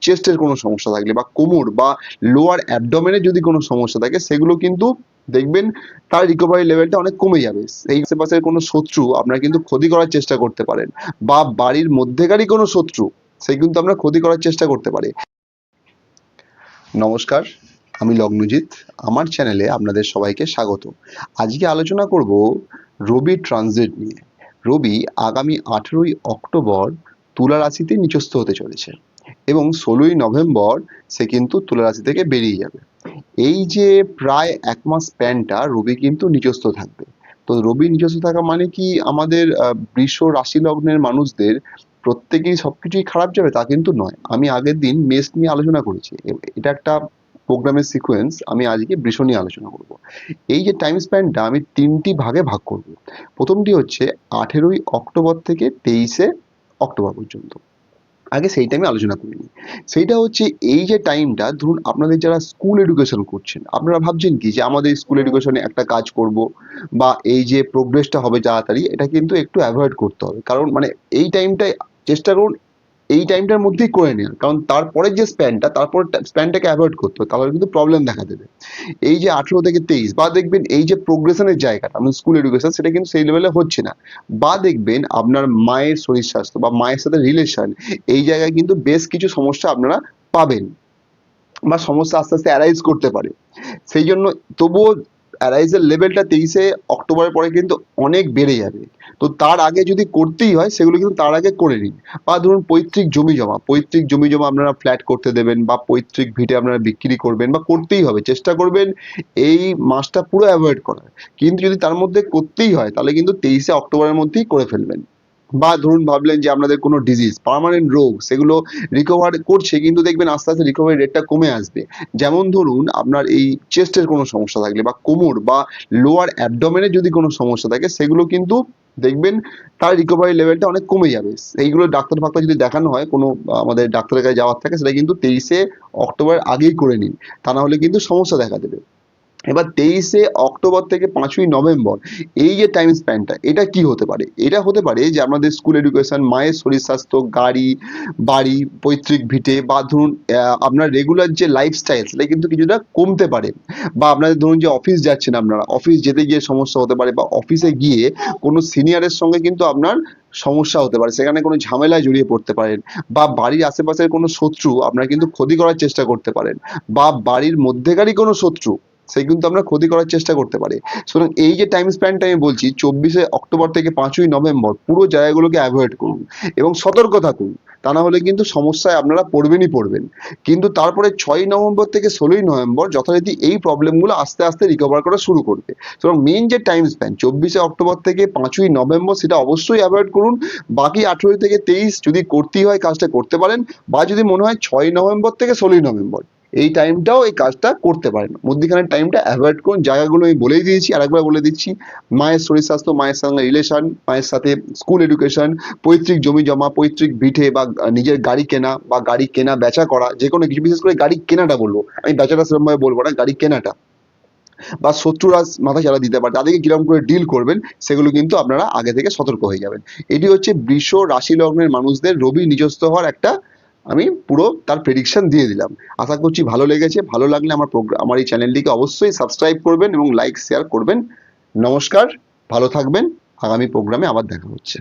চেস্টের কোনো সমস্যা থাকলে বা কোমর বা লোয়ার অ্যাবডোমেনের যদি কোনো সমস্যা থাকে, সেগুলো কিন্তু দেখবেন তার রিকভারি লেভেলটা অনেক কমে যাবে। এই আশেপাশের কোনো শত্রু আপনারা কিন্তু ক্ষতি করার চেষ্টা করতে পারেন বা বাড়ির মধ্যেকারই কোনো শত্রু, সে কিন্তু আমরা ক্ষতি করার চেষ্টা করতে পারি। নমস্কার, আমি লগ্নজিৎ, আমার চ্যানেলে আপনাদের সবাইকে স্বাগত। আজকে আলোচনা করব রবি ট্রানজিট নিয়ে। রবি আগামী আঠেরোই অক্টোবর তুলা রাশিতে নিচস্থ হতে চলেছে। এবং ষোলোই নভেম্বর সে কিন্তু তুলা রাশি থেকে বেরিয়ে যাবে। এই যে প্রায় এক মাস প্যানটা রবি কিন্তু নিজস্ব থাকবে। তো রবি নিজস্ব থাকা মানে কি আমাদের বৃষ রাশি লগ্নের মানুষদের প্রত্যেকেই সবকিছুই খারাপ যাবে তা কিন্তু নয়। আমি আগের দিন মেষ নিয়ে আলোচনা করেছি। এটা একটা প্রোগ্রামের সিকোয়েন্স আমি আজকে বৃষ নিয়ে আলোচনা করব। এই যে টাইম স্প্যানটা আমি তিনটি ভাগে ভাগ করব। প্রথমটি হচ্ছে আঠেরোই অক্টোবর থেকে তেইশে অক্টোবর পর্যন্ত। আগে সেইটা আমি আলোচনা করিনি। সেইটা হচ্ছে এই যে টাইমটা ধরুন আপনাদের যারা স্কুল এডুকেশন করছেন, আপনারা ভাবছেন কি যে আমাদের স্কুল এডুকেশনে একটা কাজ করব বা এই যে প্রোগ্রেসটা হবে তাড়াতাড়ি, এটা কিন্তু একটু অ্যাভয়েড করতে হবে। কারণ মানে এই টাইমটায় চেষ্টা করুন এই টাইমটার মধ্যেই করে নেওয়ার কারণ তারপরের যে স্প্যানটা তারপর স্প্যানটাকে অ্যাভয়েড করতে হবে, তাহলে কিন্তু প্রবলেম দেখা দেবে। এই যে আঠেরো থেকে তেইশ, বা দেখবেন এই যে প্রোগ্রেশনের জায়গাটা মানে স্কুল এডুকেশন সেটা কিন্তু সেই লেভেলে হচ্ছে না। বা দেখবেন আপনার মায়ের শরীর স্বাস্থ্য, বা মায়ের সাথে রিলেশন এই জায়গায় কিন্তু বেশ কিছু সমস্যা আপনারা পাবেন। বা সমস্যা আস্তে আস্তে অ্যারাইজ করতে পারে। সেই জন্য তবুও অ্যারাইজের লেভেলটা তেইশে অক্টোবরের পরে কিন্তু অনেক বেড়ে যাবে। তো তার আগে যদি করতেই হয়, সেগুলো কিন্তু তার আগে করে নিন। বা ধরুন পৈতৃক জমি জমা, পৈতৃক জমি জমা আপনারা ফ্ল্যাট করতে দেবেন বা পৈতৃক ভিটে আপনারা বিক্রি করবেন বা করতেই হবে। চেষ্টা করবেন এই মাসটা পুরো অ্যাভয়েড করার। কিন্তু যদি তার মধ্যে করতেই হয়, তাহলে কিন্তু তেইশে অক্টোবরের মধ্যেই করে ফেলবেন। বা ধরুন ভাবলেন যে আপনাদের কোনো ডিজিজ পার্মানেন্ট রোগ, সেগুলো রিকভার করছে, কিন্তু দেখবেন আস্তে আস্তে রিকভারি রেটটা কমে আসবে। যেমন ধরুন আপনার এই চেস্টের কোনো সমস্যা থাকলে বা কোমর বা লোয়ার অ্যাবডোমেনের যদি কোনো সমস্যা থাকে, সেগুলো কিন্তু দেখবেন তার রিকভারি লেভেলটা অনেক কমে যাবে। এইগুলো ডাক্তার ফাক্তার যদি দেখানো হয়, কোনো, আমাদের ডাক্তারের কাছে যাওয়ার থাকে, সেটা কিন্তু তেইশে অক্টোবর আগেই করে নিন। তা না হলে কিন্তু সমস্যা দেখা দেবে। এবার তেইশে অক্টোবর থেকে পাঁচই নভেম্বর, এই যে টাইম স্প্যানটা এটা কি হতে পারে? এটা হতে পারে যে আমাদের স্কুল এডুকেশন মায়ের শরীর স্বাস্থ্য, গাড়ি, বাড়ি, পৈতৃক ভিটে বা ধরুন আপনার রেগুলার যে লাইফস্টাইল সেটা কিন্তু কিছুটা কমতে পারে। বা আপনাদের ধরুন যে অফিস যাচ্ছেন আপনারা অফিস যেতে গিয়ে সমস্যা হতে পারে বা অফিসে গিয়ে কোনো সিনিয়রের সঙ্গে কিন্তু আপনার সমস্যা হতে পারে, সেখানে কোনো ঝামেলায় জড়িয়ে পড়তে পারেন বা বাড়ির আশেপাশের কোনো শত্রু আপনারা কিন্তু ক্ষতি করার চেষ্টা করতে পারেন বা বাড়ির মধ্যেকারই কোনো শত্রু সে কিন্তু আমরা ক্ষতি করার চেষ্টা করতে পারি। সুতরাং এই যে টাইম স্প্যানটা আমি বলছি, চব্বিশে অক্টোবর থেকে পাঁচই নভেম্বর, পুরো জায়গাগুলোকে অ্যাভয়েড করুন এবং সতর্ক থাকুন। তা না হলে কিন্তু সমস্যায় আপনারা পড়বেনই পড়বেন। কিন্তু তারপরে ছয়ই নভেম্বর থেকে ষোলোই নভেম্বর যথারীতি এই প্রবলেমগুলো আস্তে আস্তে রিকভার করা শুরু করবে। সুতরাং মেইন যে টাইম স্প্যান চব্বিশে অক্টোবর থেকে পাঁচই নভেম্বর সেটা অবশ্যই অ্যাভয়েড করুন। বাকি আঠেরোই থেকে তেইশ যদি করতেই হয়, কাজটা করতে পারেন। বা যদি মনে হয় ছয় নভেম্বর থেকে ষোলোই নভেম্বর। এই টাইমটাও এই কাজটা করতে পারেন মধ্যিখানের টাইমটা অ্যাভয়েড করুন। জায়গাগুলো আমি বলেই দিয়েছি, আরেকবার বলে দিচ্ছি। মায়ের শরীর স্বাস্থ্য, মায়ের সঙ্গে রিলেশন মায়ের সাথে স্কুল এডুকেশন পৈতৃক জমি জমা, পৈতৃক ভিটে বা নিজের গাড়ি কেনা বা গাড়ি কেনা, বেচা করা, যে কোনো কিছু, বিশেষ করে গাড়ি কেনাটা বলব। আমি বেচাটা সেরকমভাবে বলব না, গাড়ি কেনাটা। বা শত্রুরা মাথা চালা দিতে পারে, তাদেরকে কীরকম করে ডিল করবেন, সেগুলো কিন্তু আপনারা আগে থেকে সতর্ক হয়ে যাবেন। এটি হচ্ছে বৃষ, রাশি লগ্নের মানুষদের রবি নিজস্ব হওয়ার একটা আমি পুরো তার প্রেডিকশন দিয়ে দিলাম। আশা করছি ভালো লেগেছে, ভালো লাগলে আমার প্রোগ্রাম আমার এই চ্যানেলটিকে অবশ্যই সাবস্ক্রাইব করবেন এবং লাইক শেয়ার করবেন। নমস্কার, ভালো থাকবেন। আগামী প্রোগ্রামে আবার দেখা হচ্ছে।